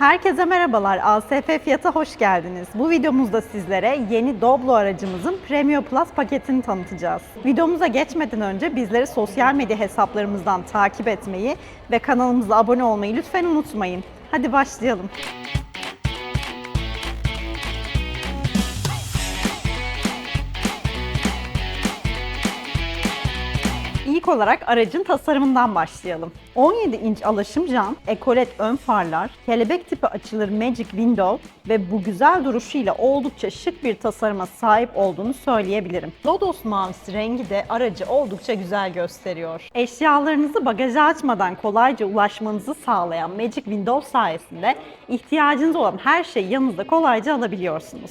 Herkese merhabalar. ASF Fiyat'a hoş geldiniz. Bu videomuzda sizlere yeni Doblo aracımızın Premium Plus paketini tanıtacağız. Videomuza geçmeden önce bizleri sosyal medya hesaplarımızdan takip etmeyi ve kanalımıza abone olmayı lütfen unutmayın. Hadi başlayalım. İlk olarak aracın tasarımından başlayalım. 17 inç alaşım cam, ekolet ön farlar, kelebek tipi açılır Magic Window ve bu güzel duruşuyla oldukça şık bir tasarıma sahip olduğunu söyleyebilirim. Lodos mavisi rengi de aracı oldukça güzel gösteriyor. Eşyalarınızı bagaja açmadan kolayca ulaşmanızı sağlayan Magic Window sayesinde ihtiyacınız olan her şeyi yanınızda kolayca alabiliyorsunuz.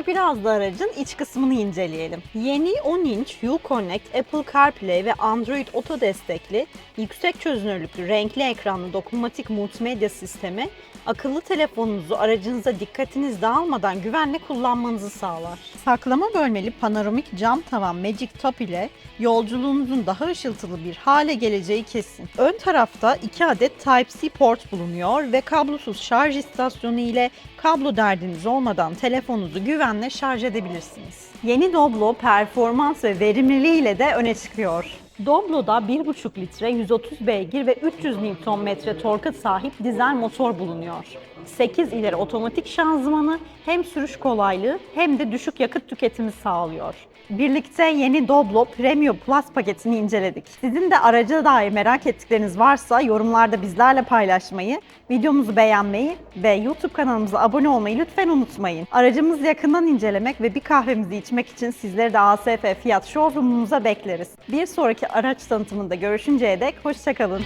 Şimdi biraz da aracın iç kısmını inceleyelim. Yeni 10 inç Uconnect Apple CarPlay ve Android Auto destekli yüksek çözünürlüklü renkli ekranlı dokunmatik multimedya sistemi akıllı telefonunuzu aracınıza dikkatiniz dağılmadan güvenle kullanmanızı sağlar. Saklama bölmeli panoramik cam tavan Magic Top ile yolculuğunuzun daha ışıltılı bir hale geleceği kesin. Ön tarafta 2 adet Type-C port bulunuyor ve kablosuz şarj istasyonu ile kablo derdiniz olmadan telefonunuzu güvenle şarj edebilirsiniz. Yeni Doblo performans ve verimliliği ile de öne çıkıyor. Doblo'da 1,5 litre 130 beygir ve 300 Nm torka sahip dizel motor bulunuyor. 8 ileri otomatik şanzımanı hem sürüş kolaylığı hem de düşük yakıt tüketimi sağlıyor. Birlikte yeni Doblo Premium Plus paketini inceledik. Sizin de araca dair merak ettikleriniz varsa yorumlarda bizlerle paylaşmayı, videomuzu beğenmeyi ve YouTube kanalımıza abone olmayı lütfen unutmayın. Aracımızı yakından incelemek ve bir kahvemizi içmek için sizleri de ASF Fiyat Showroom'umuza bekleriz. Bir sonraki araç tanıtımında görüşünceye dek hoşçakalın.